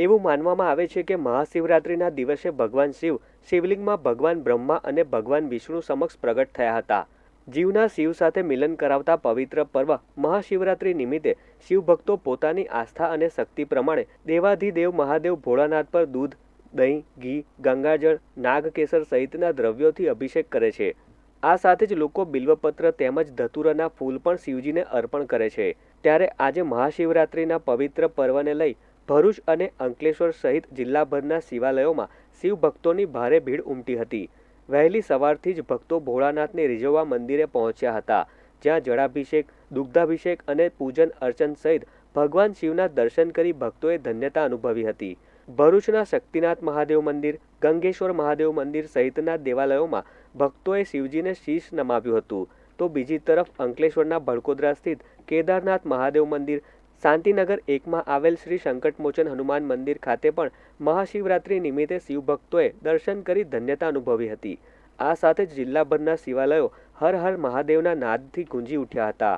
એવું માનવામાં આવે છે કે મહાશિવરાત્રિના દિવસે ભગવાન શિવ શિવલિંગમાં ભગવાન બ્રહ્મા અને ભગવાન વિષ્ણુ સમક્ષ પ્રગટ થયા હતા. જીવના શિવ સાથે મિલન કરાવતા પવિત્ર પર્વ મહાશિવરાત્રિ નિમિત્તે શિવભક્તો પોતાની આસ્થા અને શક્તિ પ્રમાણે દેવાધિદેવ મહાદેવ ભોળાનાથ પર દૂધ, દહીં, ઘી, ગંગાજળ, નાગકેસર સહિતના દ્રવ્યોથી અભિષેક કરે છે. આ સાથે જ લોકો બિલ્વપત્ર તેમજ ધતુરાના ફૂલ પણ શિવજીને અર્પણ કરે છે. ત્યારે આજે મહાશિવરાત્રિના પવિત્ર પર્વને લઈ ભરૂચ અને અંકલેશ્વર સહિત જિલ્લાભરના શિવાલયોમાં શિવભક્તોની ભારે ભીડ ઉમટી હતી. વહેલી સવારથી જ ભક્તો ભોળાનાથને રીઝવવા મંદિરે પહોંચ્યા હતા, જ્યાં જળાભિષેક, દુગ્ધાભિષેક અને પૂજન અર્ચન સહિત ભગવાન શિવના દર્શન કરી ભક્તોએ ધન્યતા અનુભવી હતી. ભરૂચના શક્તિનાથ મહાદેવ મંદિર, ગંગેશ્વર મહાદેવ મંદિર સહિતના દેવાલયોમાં ભક્તોએ શિવજીને શીશ નમાવ્યું હતું. તો બીજી તરફ અંકલેશ્વરના ભડકોદરા સ્થિત કેદારનાથ મહાદેવ મંદિર શાંતિનગર એકમાં આવેલ શ્રી સંકટમોચન હનુમાન મંદિર ખાતે પણ મહાશિવરાત્રિ નિમિત્તે શિવભક્તોએ દર્શન કરી ધન્યતા અનુભવી હતી. આ સાથે જ જિલ્લાભરના શિવાલયો હર હર મહાદેવના નાદથી ગુંજી ઉઠ્યા હતા.